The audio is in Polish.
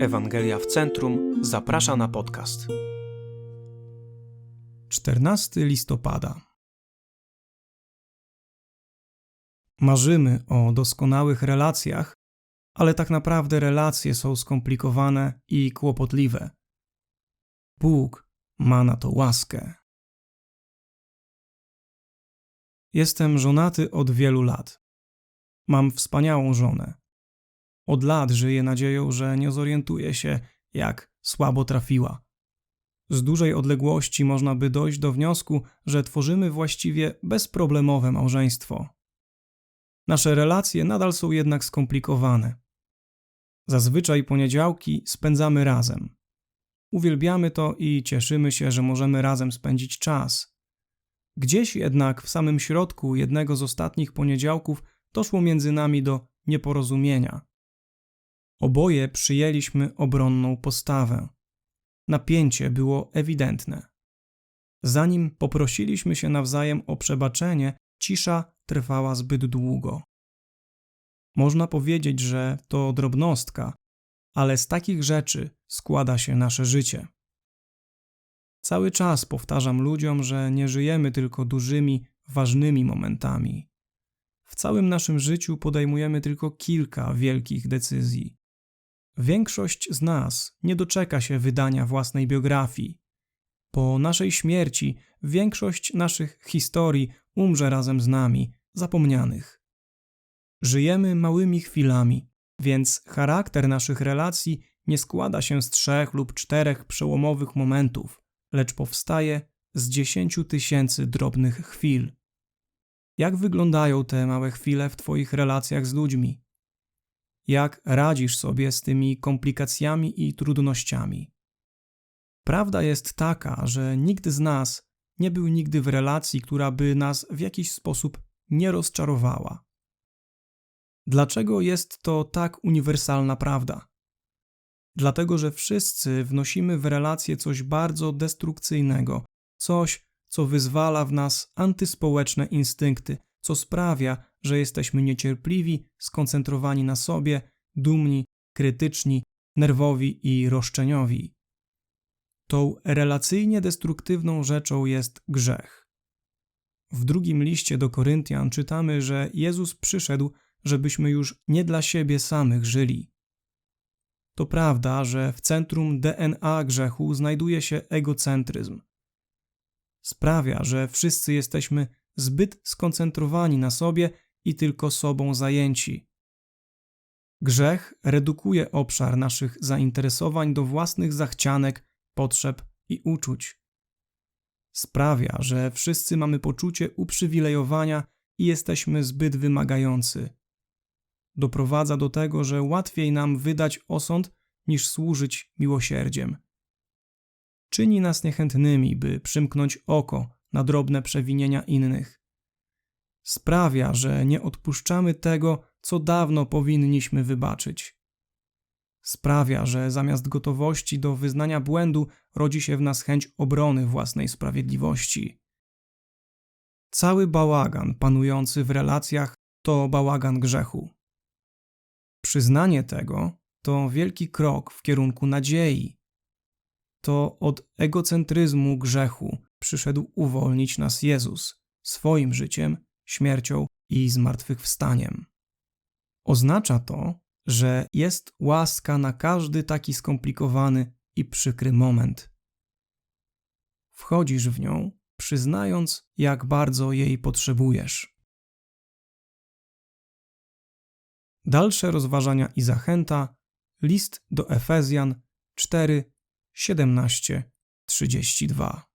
Ewangelia w Centrum zaprasza na podcast. 14 listopada. Marzymy o doskonałych relacjach, ale tak naprawdę relacje są skomplikowane i kłopotliwe. Bóg ma na to łaskę. Jestem żonaty od wielu lat. Mam wspaniałą żonę. Od lat żyję nadzieją, że nie zorientuje się, jak słabo trafiła. Z dużej odległości można by dojść do wniosku, że tworzymy właściwie bezproblemowe małżeństwo. Nasze relacje nadal są jednak skomplikowane. Zazwyczaj poniedziałki spędzamy razem. Uwielbiamy to i cieszymy się, że możemy razem spędzić czas. Gdzieś jednak w samym środku jednego z ostatnich poniedziałków doszło między nami do nieporozumienia. Oboje przyjęliśmy obronną postawę. Napięcie było ewidentne. Zanim poprosiliśmy się nawzajem o przebaczenie, cisza trwała zbyt długo. Można powiedzieć, że to drobnostka, ale z takich rzeczy składa się nasze życie. Cały czas powtarzam ludziom, że nie żyjemy tylko dużymi, ważnymi momentami. W całym naszym życiu podejmujemy tylko kilka wielkich decyzji. Większość z nas nie doczeka się wydania własnej biografii. Po naszej śmierci większość naszych historii umrze razem z nami, zapomnianych. Żyjemy małymi chwilami, więc charakter naszych relacji nie składa się z trzech lub czterech przełomowych momentów, lecz powstaje z dziesięciu tysięcy drobnych chwil. Jak wyglądają te małe chwile w Twoich relacjach z ludźmi? Jak radzisz sobie z tymi komplikacjami i trudnościami. Prawda jest taka, że nikt z nas nie był nigdy w relacji, która by nas w jakiś sposób nie rozczarowała. Dlaczego jest to tak uniwersalna prawda? Dlatego, że wszyscy wnosimy w relacje coś bardzo destrukcyjnego, coś, co wyzwala w nas antyspołeczne instynkty, co sprawia, że jesteśmy niecierpliwi, skoncentrowani na sobie, dumni, krytyczni, nerwowi i roszczeniowi. Tą relacyjnie destruktywną rzeczą jest grzech. W drugim liście do Koryntian czytamy, że Jezus przyszedł, żebyśmy już nie dla siebie samych żyli. To prawda, że w centrum DNA grzechu znajduje się egocentryzm. Sprawia, że wszyscy jesteśmy zbyt skoncentrowani na sobie i tylko sobą zajęci. Grzech redukuje obszar naszych zainteresowań do własnych zachcianek, potrzeb i uczuć. Sprawia, że wszyscy mamy poczucie uprzywilejowania i jesteśmy zbyt wymagający. Doprowadza do tego, że łatwiej nam wydać osąd niż służyć miłosierdziem. Czyni nas niechętnymi, by przymknąć oko na drobne przewinienia innych. Sprawia, że nie odpuszczamy tego, co dawno powinniśmy wybaczyć. Sprawia, że zamiast gotowości do wyznania błędu rodzi się w nas chęć obrony własnej sprawiedliwości. Cały bałagan panujący w relacjach to bałagan grzechu. Przyznanie tego to wielki krok w kierunku nadziei. To od egocentryzmu grzechu przyszedł uwolnić nas Jezus swoim życiem, śmiercią i zmartwychwstaniem. Oznacza to, że jest łaska na każdy taki skomplikowany i przykry moment. Wchodzisz w nią, przyznając, jak bardzo jej potrzebujesz. Dalsze rozważania i zachęta list do Efezjan 4, 17, 32.